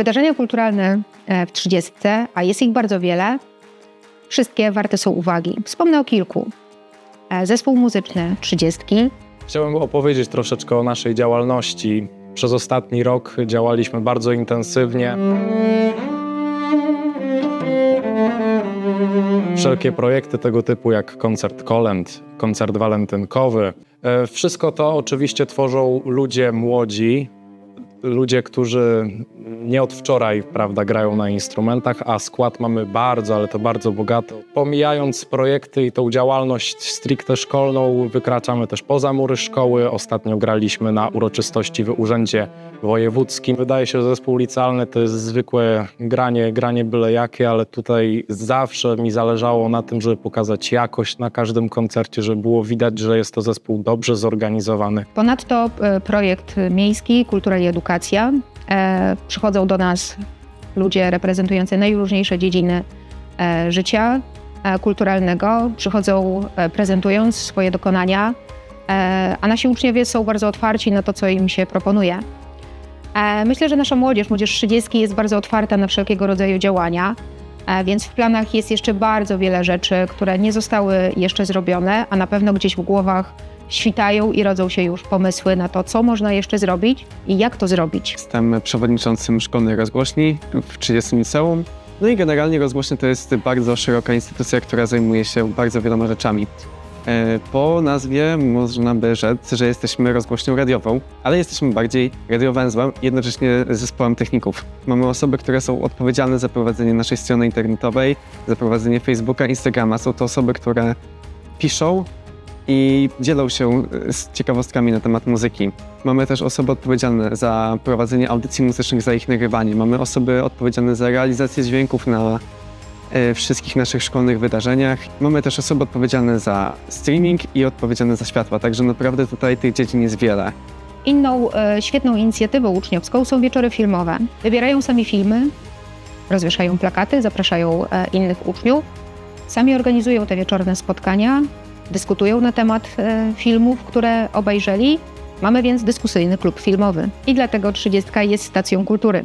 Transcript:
Wydarzenia kulturalne e, w 30, a jest ich bardzo wiele, wszystkie warte są uwagi. Wspomnę o kilku. E, Zespół muzyczny 30, Chciałem opowiedzieć troszeczkę o naszej działalności. Przez ostatni rok działaliśmy bardzo intensywnie. Wszelkie projekty tego typu, jak koncert kolęd, koncert walentynkowy, e, wszystko to oczywiście tworzą ludzie młodzi, ludzie, którzy nie od wczoraj, prawda, grają na instrumentach, a skład mamy bardzo, ale to bardzo bogaty. Pomijając projekty i tą działalność stricte szkolną, wykraczamy też poza mury szkoły. Ostatnio graliśmy na uroczystości w Urzędzie Wojewódzkim. Wydaje się, że zespół licealny to jest zwykłe granie, granie byle jakie, ale tutaj zawsze mi zależało na tym, żeby pokazać jakość na każdym koncercie, żeby było widać, że jest to zespół dobrze zorganizowany. Ponadto e, projekt miejski Kultura i Edukacja. E, Przychodzą do nas ludzie reprezentujący najróżniejsze dziedziny e, życia e, kulturalnego. Przychodzą prezentując swoje dokonania, a nasi uczniowie są bardzo otwarci na to, co im się proponuje. Myślę, że nasza młodzież, młodzież 30 jest bardzo otwarta na wszelkiego rodzaju działania, więc w planach jest jeszcze bardzo wiele rzeczy, które nie zostały jeszcze zrobione, a na pewno gdzieś w głowach świtają i rodzą się już pomysły na to, co można jeszcze zrobić i jak to zrobić. Jestem przewodniczącym szkolnej rozgłośni w 30 liceum. No i generalnie rozgłośnia to jest bardzo szeroka instytucja, która zajmuje się bardzo wieloma rzeczami. E, Po nazwie można by rzec, że jesteśmy rozgłośnią radiową, ale jesteśmy bardziej radiowęzłem jednocześnie zespołem techników. Mamy osoby, które są odpowiedzialne za prowadzenie naszej strony internetowej, za prowadzenie Facebooka, Instagrama. Są to osoby, które piszą i dzielą się e, z ciekawostkami na temat muzyki. Mamy też osoby odpowiedzialne za prowadzenie audycji muzycznych, za ich nagrywanie. Mamy osoby odpowiedzialne za realizację dźwięków na wszystkich naszych szkolnych wydarzeniach. Mamy też osoby odpowiedzialne za streaming i odpowiedzialne za światła, także naprawdę tutaj tych dziedzin jest wiele. Inną e, świetną inicjatywą uczniowską są wieczory filmowe. Wybierają sami filmy, rozwieszają plakaty, zapraszają e, innych uczniów, sami organizują te wieczorne spotkania, dyskutują na temat e, filmów, które obejrzeli. Mamy więc dyskusyjny klub filmowy i dlatego 30 jest stacją kultury.